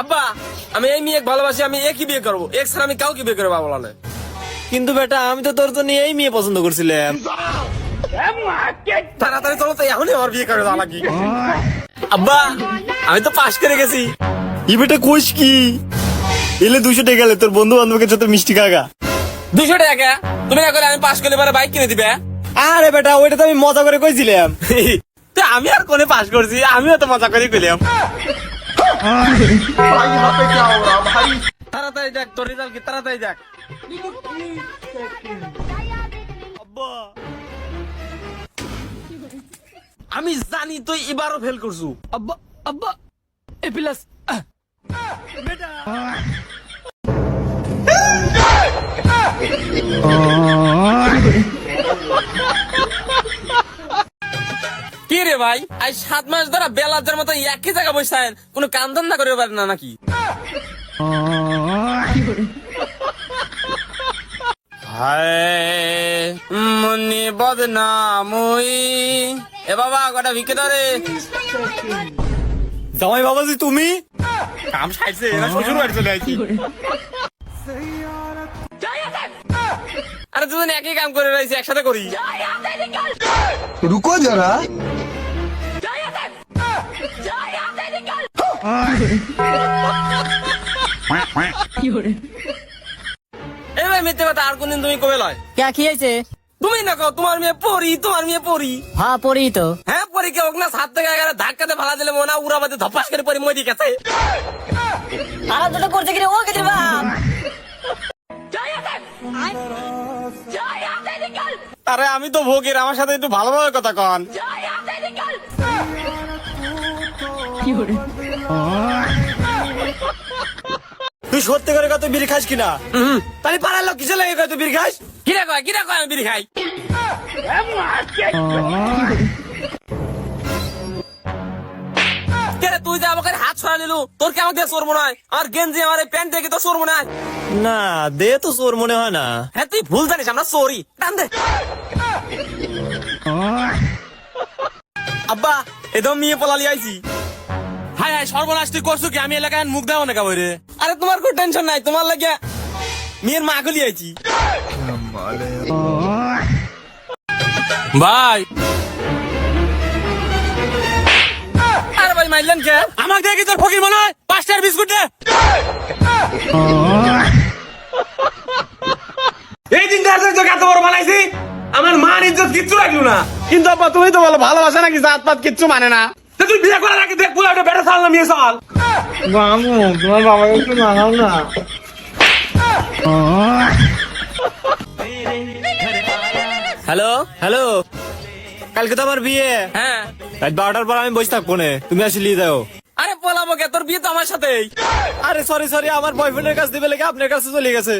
আব্বা আমি এই মেয়ে ভালোবাসি আমি একই বিয়ে করব? এক ছাড়া আমি কাউকে বিয়ে করে পাবো না কিন্তু বেটা আমি তো তোর জন্য এই মেয়ে পছন্দ করছিলাম। তাড়াতাড়ি চলো তো এখনই আমার বিয়ে করে দেওয়া লাগি আব্বা আমি তো পাশ করে গেছি। ই বেটা কোষ কি? এলে দুশো টাকা তোর বন্ধু বান্ধবকে সাথে মিষ্টি খাগা। দুশো টাকা তুমি না করে আমি পাশ করলে পরে বাইক কিনে দিবে? আরে বেটা ওইটা তো আমি মজা করে কইছিলাম। আমি আর কোনে পাশ করছি? আমিও তো মজা করে তাড়াতাড়ি দেখ তোর রেজাল্ট কি? তাড়াতাড়ি দেখ আমি জানি তুই এবারও ফেল করছু। আব্বা আব্বা এ প্লাস রে ভাই আই সাত মাস ধরে বেলাজার মতো একই জায়গা বসে কোনো কাম ধান্দা করে পারেন না নাকি? মনি বদনামুই। এ বাবা কটা ধরে জামাই তুমি? কাম সাইছে শ্বশুর বাড়ি চলে আসি আরে দুজন একই কাম করে রয়েছে একসাথে করি। রুকো যারা এই ভাই মিথ্যে কথা আর কোনদিন তুমি কবে লয়? क्या কি হয়েছে? তুমি না কও তোমার মেয়ে পড়ি তোমার মেয়ে পড়ি হ্যাঁ পড়ি তো। হ্যাঁ পরি কে হোক না সাত থেকে এগারো ধাক্কাতে ফালা দিলে মনে হয় উড়াবাদে ধপাস করে পরি মই গেছে। আর দুটো করছে কি রে ও কেটে বাপ। আরে আমি তো ভোগের আমার সাথে একটু ভালোভাবে কথা কন। তুই সত্যি করে কত বিড়ি খাস কিনা? তাহলে পাড়ার লোক কিসে লাগে কত বিড়ি খাস? কিরা কয় কিরা কয় আমি বিড়ি খাই? তুই যে আমাকে হাত ছড়া নিলু তোর কি আমাকে চোর মনে হয় আমার গেঞ্জি আমার এই প্যান্ট দেখে তো চোর মনে হয় না দে তো চোর মনে হয় না। হ্যাঁ তুই ভুল জানিস আমরা চোরই টান দে। আব্বা এদম মেয়ে পলালি আইছি। হাই হাই সর্বনাশ, তুই করছ কি? আমি এলাকায় মুখ দেওয়া না কাবরে আরে, তোমার কোনো টেনশন নাই, তোমার লাগে মেয়ের মা গলি আইছি। ভাই। আরে ভাই, মাইলেন কে? আমাকে দেখি তোর ফকির মনে হয়? পাঁচটার বিস্কুট দে। এই তোকে এত বড় বানাইছি, আমার মান ইজ্জত কিচ্ছু রাখল না। কিন্তু আব্বা, তুমি তো বলো, ভালোবাসা নাকি জাত পাত কিচ্ছু মানে না। তুই বিয়ে করার আগে দেখ পুরো একটা বেটা সাল না মেয়ে সাল। মামু তোমার বাবাকে একটু মানাও না। হ্যালো? হ্যালো? কালকে তো আমার বিয়ে। হ্যাঁ। রাত বারোটার পর আমি বসে থাকব না। তুমি আসি নিয়ে যাও। আরে পলাবো কে তোর বিয়ে তো আমার সাথেই। আরে সরি সরি আমার বয়ফ্রেন্ডের কাছে দিবে লেগে আপনার কাছে চলে গেছে?